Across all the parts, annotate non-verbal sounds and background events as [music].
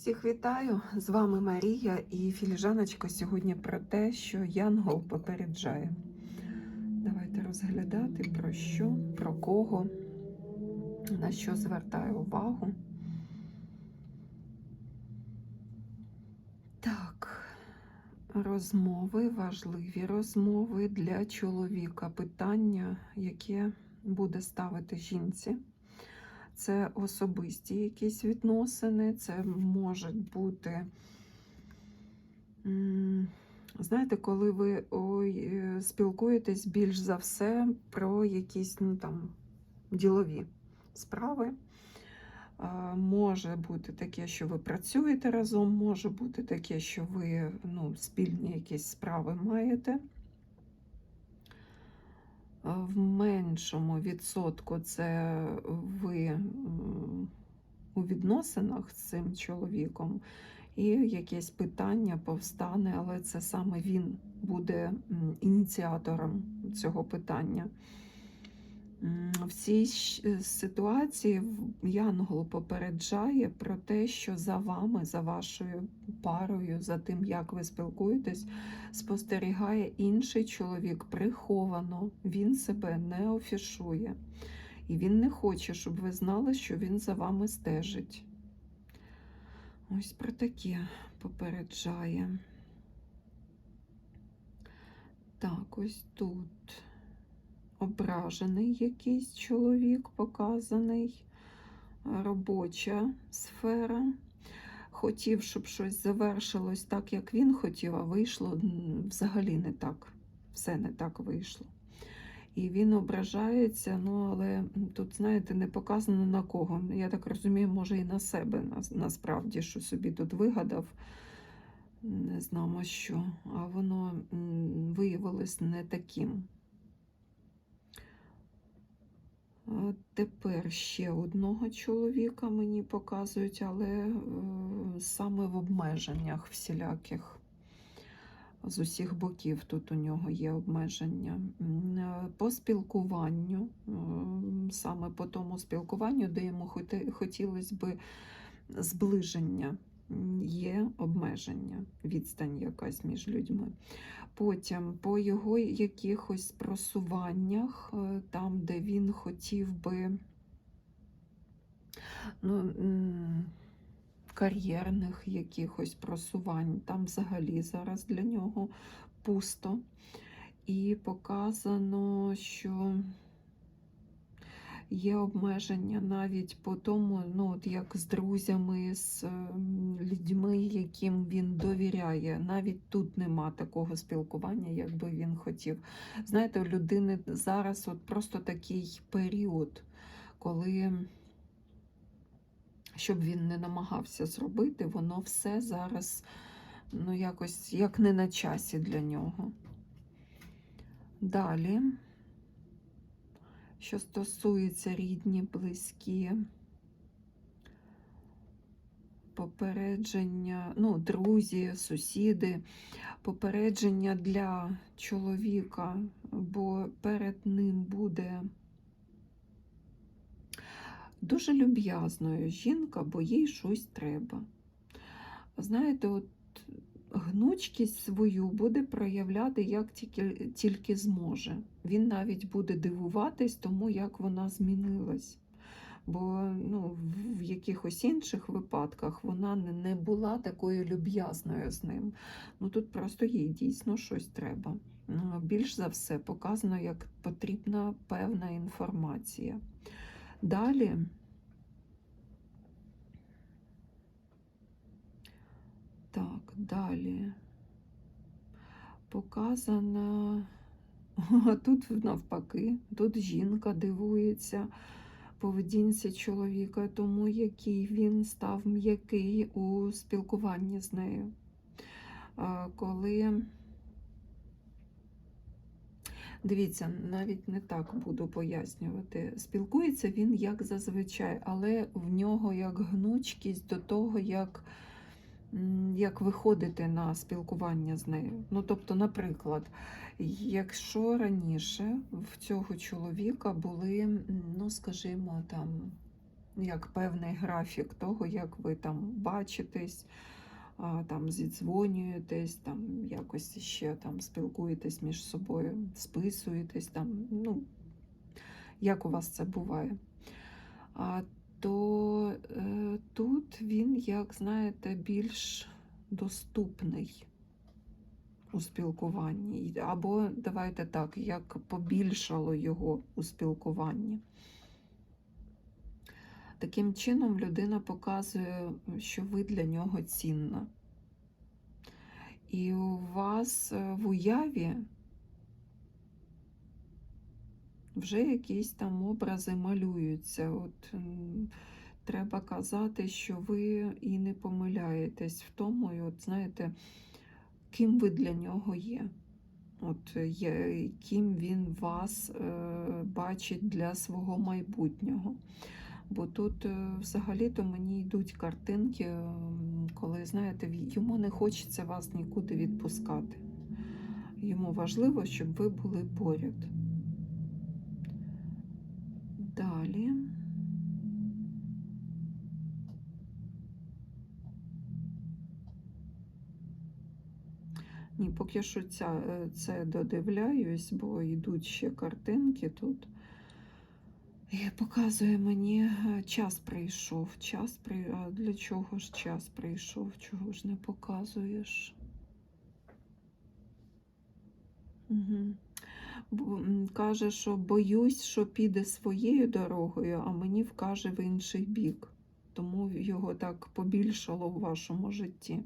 Всіх вітаю! З вами Марія і філіжаночка сьогодні про те, що Янгол попереджає. Давайте розглядати про що, про кого, на що звертаю увагу. Так, розмови, важливі розмови для чоловіка. Питання, яке буде ставити жінці. Це особисті якісь відносини, це можуть бути, знаєте, коли ви ой, е, спілкуєтесь більш за все про якісь ну, там, ділові справи. Може бути таке, що ви працюєте разом, може бути таке, що ви ну, спільні якісь справи маєте. В меншому відсотку це ви у відносинах з цим чоловіком, і якесь питання повстане, але це саме він буде ініціатором цього питання. В цій ситуації в- Янгол попереджає про те, що за вами, за вашою парою, за тим, як ви спілкуєтесь, спостерігає інший чоловік приховано, він себе не офішує. І він не хоче, щоб ви знали, що він за вами стежить. Ось про таке попереджає. Так, ось тут ображений якийсь чоловік показаний, робоча сфера. Хотів, щоб щось завершилось так, як він хотів, а вийшло взагалі не так. Все не так вийшло. І він ображається, ну але тут, знаєте, не показано на кого. Я так розумію, може і на себе насправді, що собі тут вигадав. Не знамо що. А воно виявилось не таким. Е, Тепер ще одного чоловіка мені показують, але е, саме в обмеженнях всіляких. З усіх боків тут у нього є обмеження. Е, По спілкуванню, е, саме по тому спілкуванню, де йому хотілося би зближення, є обмеження, відстань якась між людьми. Потім по його якихось просуваннях, е, там, де він хотів би ну, кар'єрних якихось просувань, там взагалі зараз для нього пусто. І показано, що є обмеження навіть по тому, ну, от як з друзями, з ем, людьми, яким він довіряє. Навіть тут нема такого спілкування, як би він хотів. Знаєте, у людини зараз от просто такий період, коли, щоб він не намагався зробити, воно все зараз ну, якось як не на часі для нього. Далі. Що стосується рідні, близькі, попередження, ну, друзі, сусіди, попередження для чоловіка, бо перед ним буде дуже люб'язною жінка, бо їй щось треба. Знаєте, от гнучкість свою буде проявляти як тільки, тільки зможе. Він навіть буде дивуватись тому, як вона змінилась. Бо ну, в якихось інших випадках вона не, була такою люб'язною з ним. Ну тут просто їй дійсно щось треба. Ну, Більш за все показано, як потрібна певна інформація. Далі. Так, далі. Показано. А [laughs] тут навпаки, тут жінка дивується поведінці чоловіка, тому який він став м'який у спілкуванні з нею. Коли, дивіться, навіть не так буду пояснювати. Спілкується він як зазвичай, але в нього як гнучкість до того, як як виходити на спілкування з нею. Ну, тобто, наприклад, якщо раніше в цього чоловіка були, ну, скажімо, там як певний графік того, як ви там бачитесь, там зідзвонюєтесь, там якось ще там спілкуєтесь між собою, списуєтесь, там, ну, як у вас це буває. То е, тут він, як знаєте, більш доступний у спілкуванні. Або давайте так, як побільшало його у спілкуванні. Таким чином, людина показує, що ви для нього цінна. І у вас е, в уяві вже якісь там образи малюються. От треба казати, що ви і не помиляєтесь в тому, і от знаєте, ким ви для нього є. От є, ким він вас е, бачить для свого майбутнього. Бо тут е, взагалі-то мені йдуть картинки, коли, знаєте, йому не хочеться вас нікуди відпускати. Йому важливо, щоб ви були поряд. Далі. Ні, поки що ця, е, це додивляюсь, бо йдуть ще картинки тут. І показує мені, е, час прийшов. Час при... А для чого ж час прийшов? Чого ж не показуєш? Угу. Каже, що боюсь, що піде своєю дорогою, а мені вкаже в інший бік. Тому його так побільшало в вашому житті.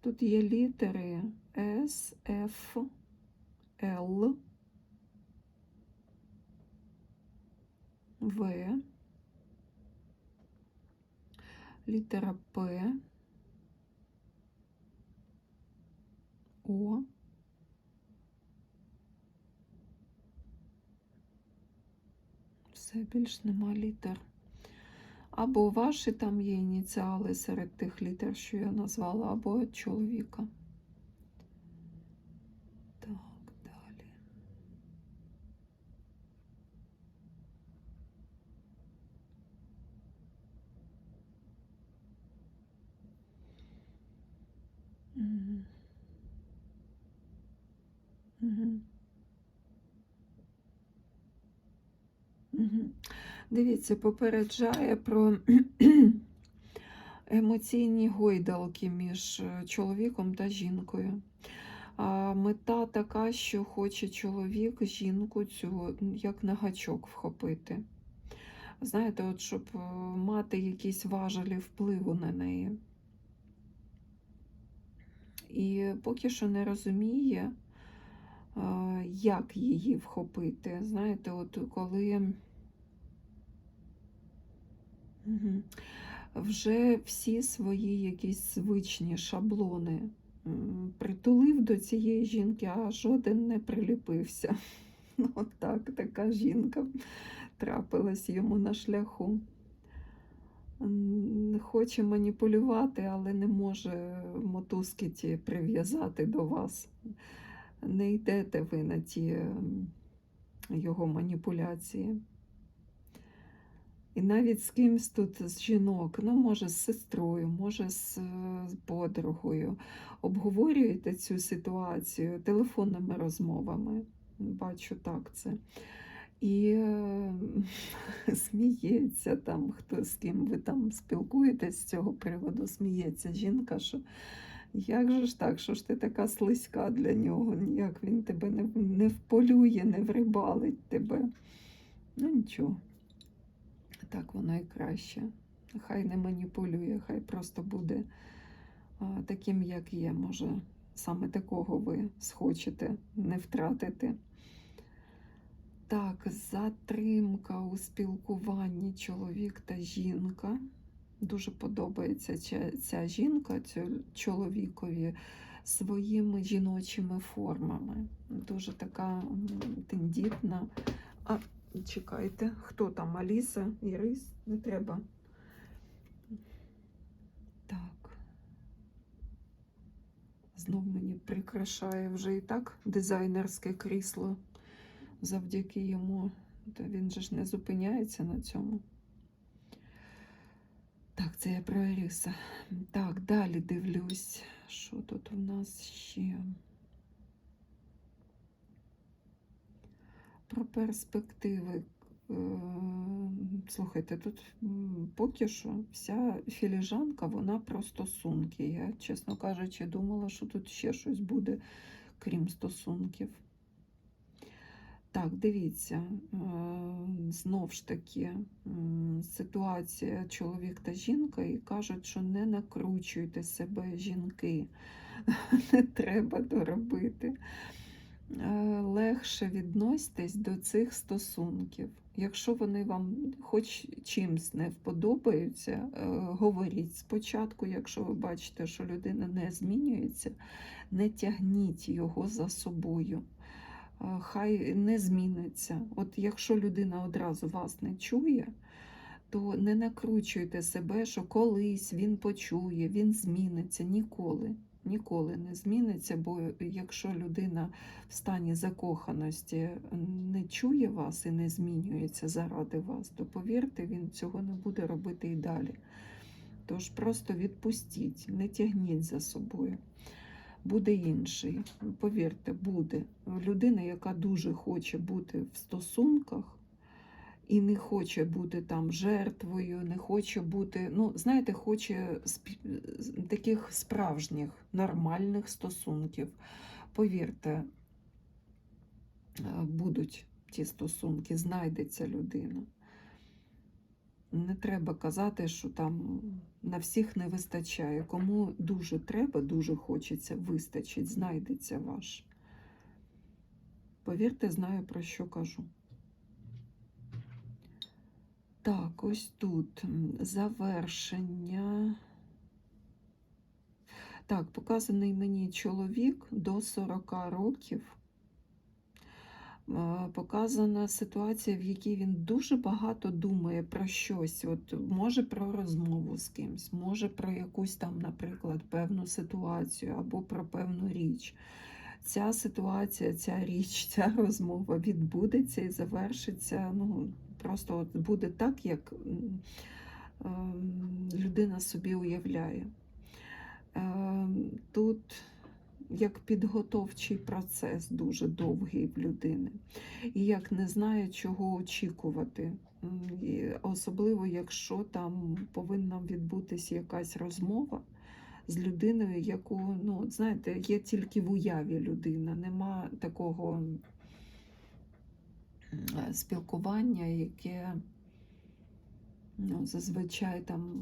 Тут є літери С, Ф, Л, В, літера П, О, все більш нема літер. Або ваші там є ініціали серед тих літер, що я назвала, або чоловіка. Так, далі. Мгм. Мгм. Мгм. Дивіться, попереджає про [clears throat] емоційні гойдалки між е, чоловіком та жінкою. А мета така, що хоче чоловік жінку цю як на гачок вхопити. Знаєте, от щоб е, мати якісь важелі впливу на неї. І поки що не розуміє, як її вхопити. Знаєте, от коли Вже всі свої якісь звичні шаблони притулив до цієї жінки, а жоден не приліпився. [laughs] От так, така жінка трапилась йому на шляху. Хоче маніпулювати, але не може мотузки ті прив'язати до вас. Не йдете ви на ті його маніпуляції. І навіть з кимсь тут з жінок, ну, може, з сестрою, може, з подругою, обговорюєте цю ситуацію телефонними розмовами. Бачу так це. І е, [laughs] сміється там, хто з ким ви там спілкуєтесь з цього приводу, сміється жінка, що як же ж так, що ж ти така слизька для нього, ніяк він тебе не, не вполює, не врибалить тебе. Ну нічого. Так воно і краще. Хай не маніпулює, хай просто буде таким, як є. Може, саме такого ви схочете не втратити. Так, затримка у спілкуванні чоловік та жінка. Дуже подобається ця, ця жінка, цю чоловікові своїми жіночими формами. Дуже така тендітна. Чекайте, хто там? Аліса, Ірис? Не треба. Так. Знов мені прикрашає вже і так дизайнерське крісло завдяки йому Та він же ж не зупиняється на цьому. Так, це я про Іриса. Так, далі дивлюсь, що тут у нас ще. Про перспективи. Е, Слухайте, тут поки що вся філіжанка, вона про стосунки. Я, чесно кажучи, думала, що тут ще щось буде, крім стосунків. Так, дивіться, е, знов ж таки ситуація чоловік та жінка, і кажуть, що не накручуйте себе, жінки, [laughs] не треба доробити. Легше відноситесь до цих стосунків. Якщо вони вам хоч чимсь не вподобаються, е, говоріть спочатку, якщо ви бачите, що людина не змінюється, не тягніть його за собою. Е, Хай не зміниться. От якщо людина одразу вас не чує, то не накручуйте себе, що колись він почує, він зміниться ніколи. Ніколи не зміниться, бо якщо людина в стані закоханості не чує вас і не змінюється заради вас, то повірте, він цього не буде робити і далі. Тож просто відпустіть, не тягніть за собою. Буде інший, повірте, буде. Людина, яка дуже хоче бути в стосунках і не хоче бути там жертвою, не хоче бути, ну, знаєте, хоче таких справжніх, нормальних стосунків. Повірте, е, будуть ті стосунки, знайдеться людина. Не треба казати, що там на всіх не вистачає. Кому дуже треба, дуже хочеться, вистачить, знайдеться ваш. Повірте, знаю, про що кажу. Так, ось тут завершення. Так, показаний мені чоловік до 40 років. Показана ситуація, в якій він дуже багато думає про щось. От, може про розмову з кимсь, може про якусь там, наприклад, певну ситуацію або про певну річ. Ця ситуація, ця річ, [laughs] ця розмова відбудеться і завершиться. Ну, просто от буде так, як ем, людина собі уявляє. Ем, Тут як підготовчий процес дуже довгий в людини, і як не знає, чого очікувати. І Особливо, якщо там повинна відбутися якась розмова з людиною, яку, ну, знаєте, є тільки в уяві людина, нема такого е, спілкування, яке ну, зазвичай там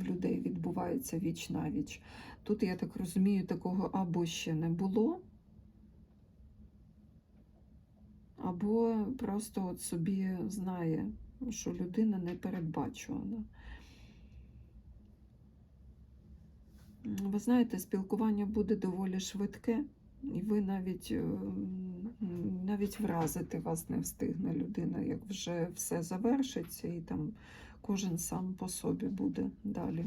в людей відбувається віч на віч. Тут, я так розумію, такого або ще не було, або просто от собі знає, що людина непередбачувана. Ви знаєте, спілкування буде доволі швидке, і ви навіть, е, навіть вразити вас не встигне людина, як вже все завершиться, і там кожен сам по собі буде далі.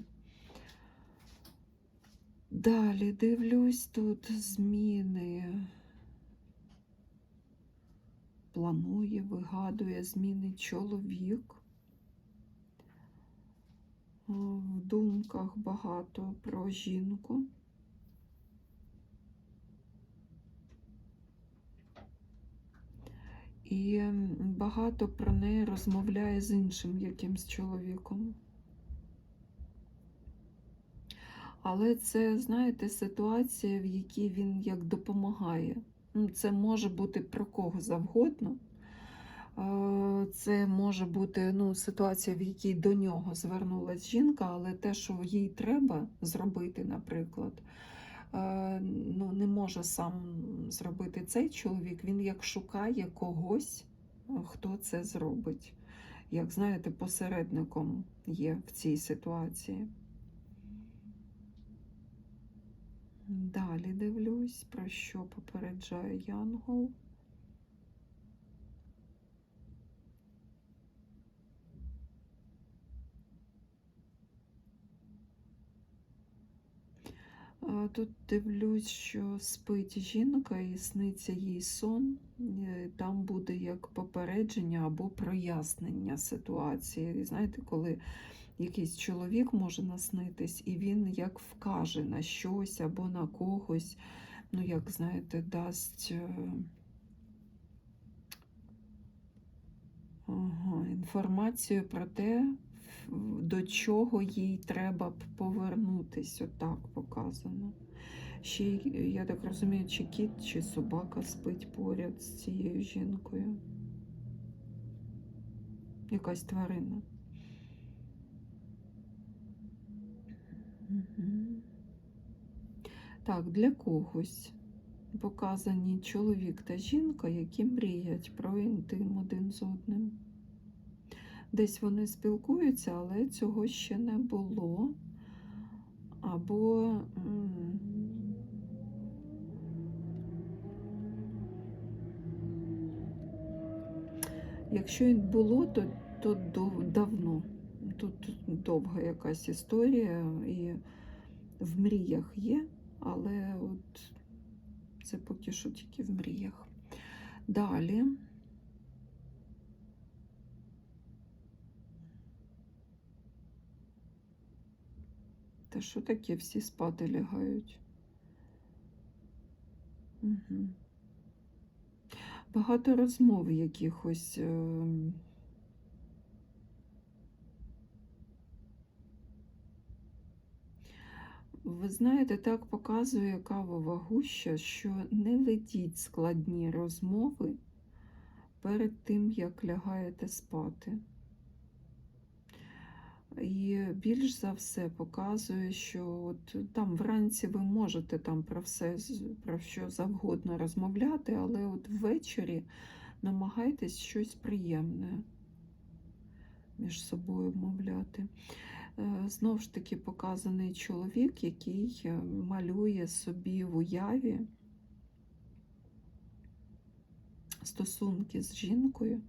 Далі дивлюсь, тут зміни. Планує, вигадує зміни чоловік. О, В думках багато про жінку. І багато про неї розмовляє з іншим якимсь чоловіком. Але це, знаєте, ситуація, в якій він як допомагає. Це може бути про кого завгодно. Е, Це може бути ну, ситуація, в якій до нього звернулася жінка, але те, що їй треба зробити, наприклад, е, ну, не може сам зробити цей чоловік. Він як шукає когось, хто це зробить. Як знаєте, посередником є в цій ситуації. Далі дивлюсь, про що попереджає Янгол. А, Тут дивлюсь, що спить жінка і сниться їй сон. Е, Там буде як попередження або прояснення ситуації. І знаєте, коли якийсь чоловік може наснитись, і він як вкаже на щось або на когось, ну, як знаєте, дасть. е, інформацію про те, до чого їй треба повернутись, отак показано. Ще, я так розумію, чи кіт, чи собака спить поряд з цією жінкою. Якась тварина. Так, для когось показані чоловік та жінка, які мріють про інтим один з одним. Десь вони спілкуються, але цього ще не було. Або якщо і було, то, то давно. Тут довга якась історія, і в мріях є, але от це поки що тільки в мріях. Далі. Та що таке всі спати лягають? Угу. Багато розмов якихось. ем, Ви знаєте, так показує кавова гуща, що не ведіть складні розмови перед тим, як лягаєте спати. І більш за все показує, що от там вранці ви можете там про все про що завгодно розмовляти, але от ввечері намагайтесь щось приємне між собою мовляти. Е, Знов ж таки показаний чоловік, який е, малює собі в уяві стосунки з жінкою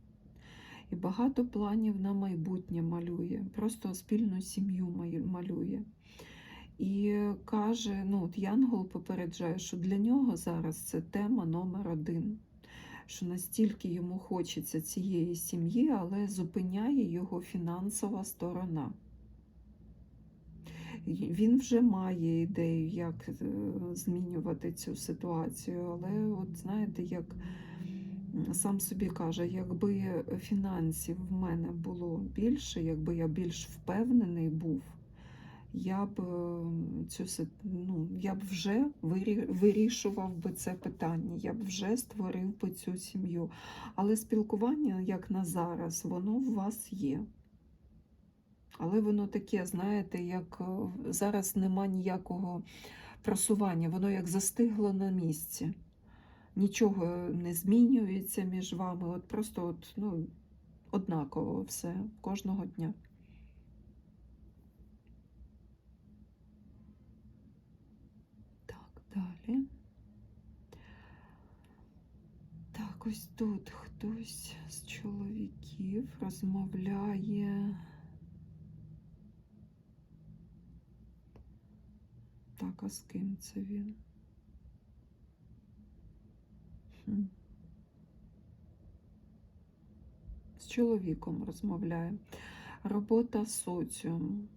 і багато планів на майбутнє малює, просто спільну сім'ю малює. І каже: ну, от Янгол попереджає, що для нього зараз це тема номер один. Що настільки йому хочеться цієї сім'ї, але зупиняє його фінансова сторона. Він вже має ідею, як е, змінювати цю ситуацію, але, от знаєте, як сам собі каже, якби фінансів в мене було більше, якби я більш впевнений був, я б е, цю ну, я б вже вирішував би це питання, я б вже створив би цю сім'ю. Але спілкування, як на зараз, воно в вас є. Але воно таке, знаєте, як е, зараз нема ніякого просування, воно як застигло на місці. Нічого не змінюється між вами. От просто от, ну, однаково все кожного дня. Так, далі. Так, ось тут хтось з чоловіків розмовляє. Так, а з ким це він? Хм. З чоловіком розмовляє. Робота соціум.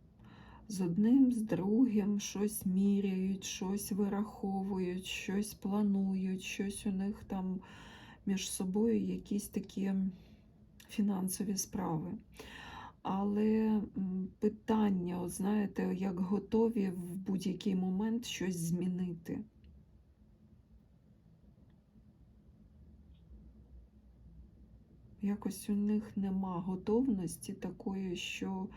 З одним, з другим щось міряють, щось вираховують, щось планують, щось у них там між собою якісь такі фінансові справи. Але питання, от знаєте, як готові в будь-який момент щось змінити. Якось у них нема готовності такої, що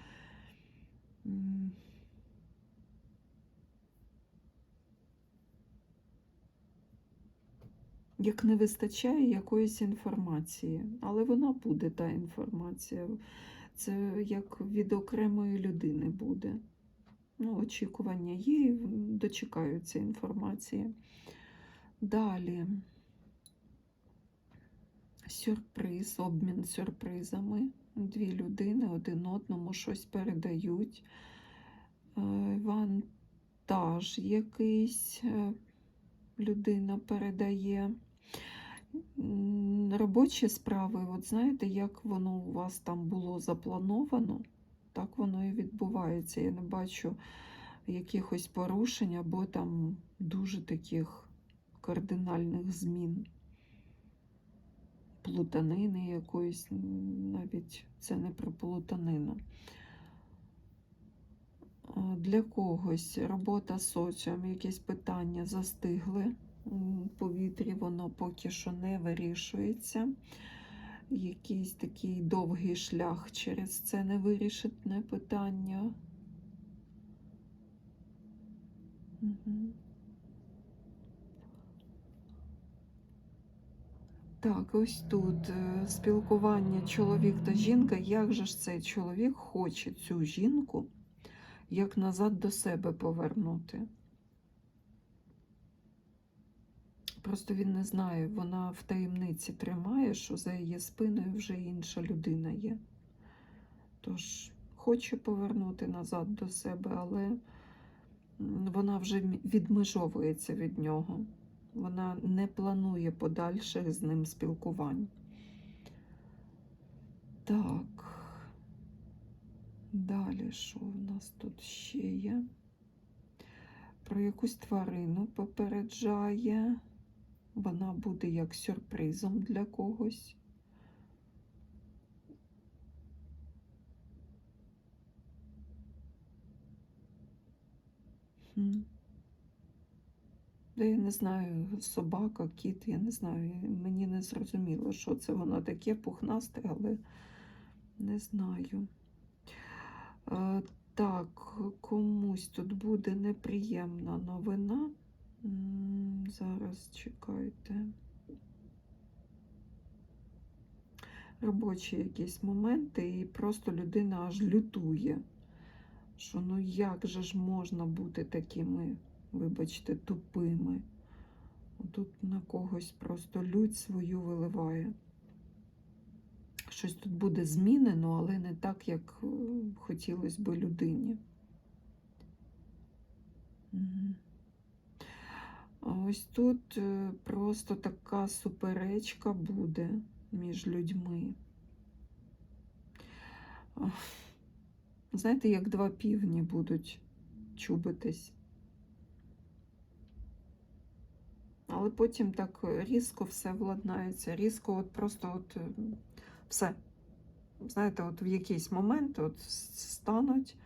як не вистачає якоїсь інформації, але вона буде та інформація. Це як від окремої людини буде. Ну, очікування є, дочекаються інформації. Далі. Сюрприз, обмін сюрпризами. Дві людини один одному щось передають. Е, Іван ажіотаж якийсь е, людина передає. Робочі справи, от знаєте, як воно у вас там було заплановано, так воно і відбувається. Я не бачу якихось порушень або там дуже таких кардинальних змін. Плутанини якоїсь, навіть це не про плутанину. Для когось робота з соціум, якісь питання застигли в повітрі, воно поки що не вирішується. Якийсь такий довгий шлях через це невирішене питання. Мгм. Так, ось тут е, спілкування чоловік та жінка. Як же ж цей чоловік хоче цю жінку як назад до себе повернути? Просто він не знає, вона в таємниці тримає, що за її спиною вже інша людина є. Тож хоче повернути назад до себе, але вона вже відмежовується від нього. Вона не планує подальших з ним спілкувань. Так. Далі, що в нас тут ще є? Про якусь тварину попереджає. Вона буде як сюрпризом для когось. Хм. Да я не знаю, собака, кіт, я не знаю. Мені не зрозуміло, що це воно таке пухнасте, але не знаю. Е, Так, комусь тут буде неприємна новина. Зараз чекайте. Робочі якісь моменти, і просто людина аж лютує. Що ну як же ж можна бути такими, вибачте, тупими? Тут на когось просто лють свою виливає. Щось тут буде змінено, але не так, як е, хотілося би людині. Ось тут е, просто така суперечка буде між людьми. Знаєте, як два півні будуть чубитись. Але потім так різко все владнається, різко от просто от е, все. Знаєте, от в якийсь момент от стануть,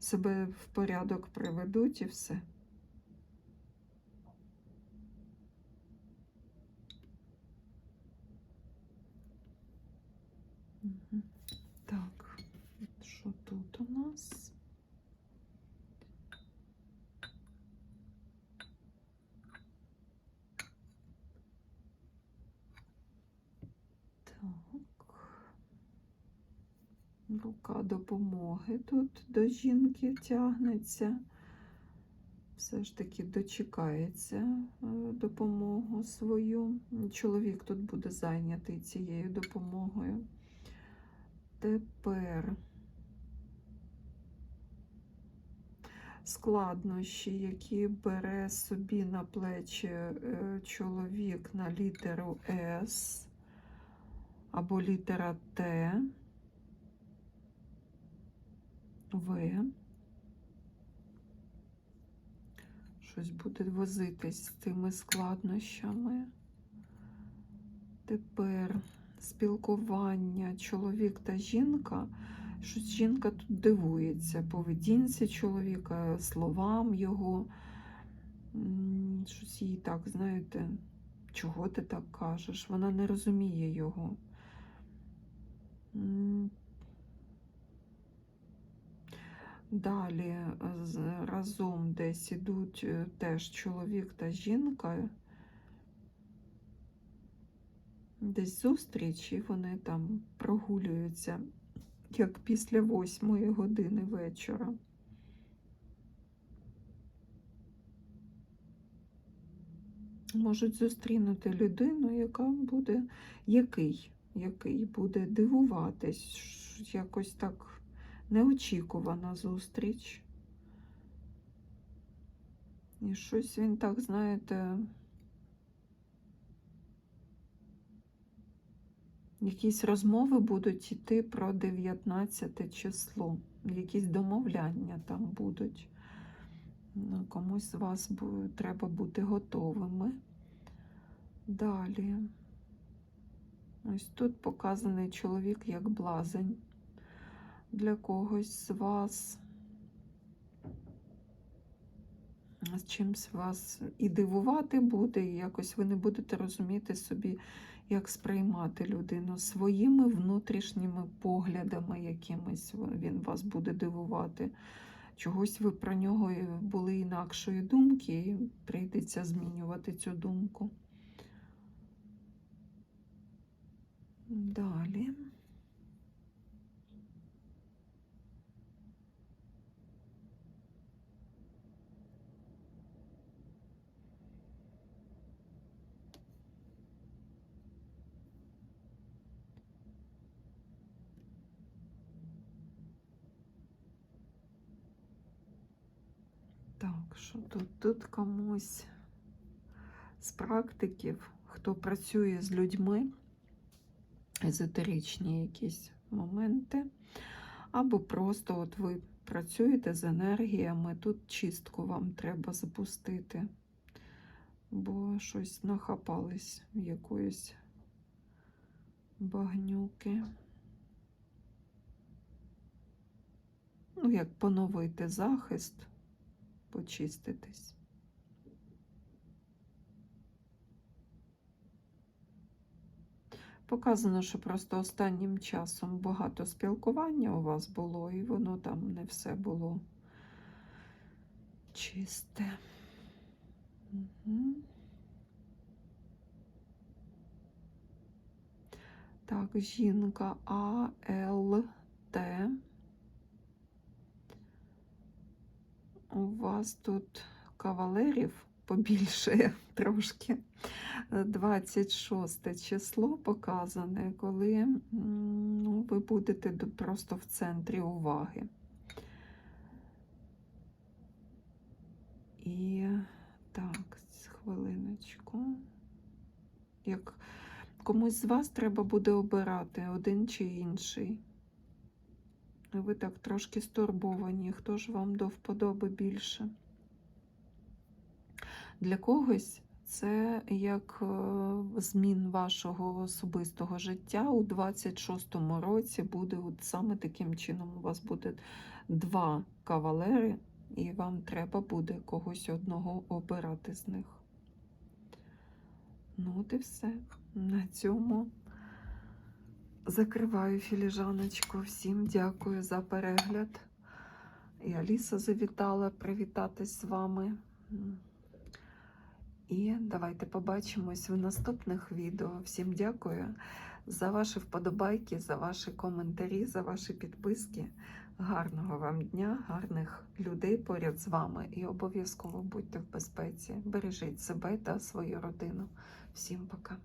себе в порядок приведуть і все. Так, що тут у нас? Так. Рука допомоги тут до жінки тягнеться. Все ж таки дочекається е, допомогу свою. Чоловік тут буде зайнятий цією допомогою. Тепер складнощі, які бере собі на плечі е, чоловік на літеру С або літера Т, В. Щось буде возитись з цими складнощами. Тепер спілкування чоловік та жінка. Щось жінка тут дивується поведінці чоловіка, словам його. Щось їй так, знаєте, чого ти так кажеш? Вона не розуміє його. Далі е, разом десь ідуть е, теж чоловік та жінка. Десь зустріч, і вони там прогулюються, як після восьмої години вечора. Можуть зустрінути людину, яка буде, який, який буде дивуватись, якось так неочікувана зустріч. І щось він так, знаєте, якісь розмови будуть йти про 19 число. Якісь домовляння там будуть. Ну, Комусь з вас треба бути готовими. Далі. Ось тут показаний чоловік як блазень. Для когось з вас з чимсь вас і дивувати буде, і якось ви не будете розуміти собі, як сприймати людину своїми внутрішніми поглядами якимись він вас буде дивувати. Чогось ви про нього були інакшої думки, і прийдеться змінювати цю думку. Далі. Так, що тут? Тут комусь з практиків, хто працює з людьми, езотеричні якісь моменти, або просто от ви працюєте з енергіями, тут чистку вам треба запустити, бо щось нахапались якоїсь багнюки. Ну, як поновити захист, почиститись. Показано, що просто останнім часом багато спілкування у вас було, і воно там не все було чисте. Угу. Так, жінка АЛТ. У вас тут кавалерів побільше [laughs] трошки. 26 число показане, коли ну, ви будете просто в центрі уваги. І так, хвилиночку. Як комусь з вас треба буде обирати один чи інший. Ви так трошки стурбовані, хто ж вам до вподоби більше. Для когось це як е, змін вашого особистого життя у 26-му році буде от саме таким чином. У вас буде два кавалери, і вам треба буде когось одного обирати з них. Ну, от і все. На цьому закриваю філіжаночку. Всім дякую за перегляд. І Аліса завітала привітатись з вами. І давайте побачимось в наступних відео. Всім дякую за ваші вподобайки, за ваші коментарі, за ваші підписки. Гарного вам дня, гарних людей поряд з вами і обов'язково будьте в безпеці. Бережіть себе та свою родину. Всім пока.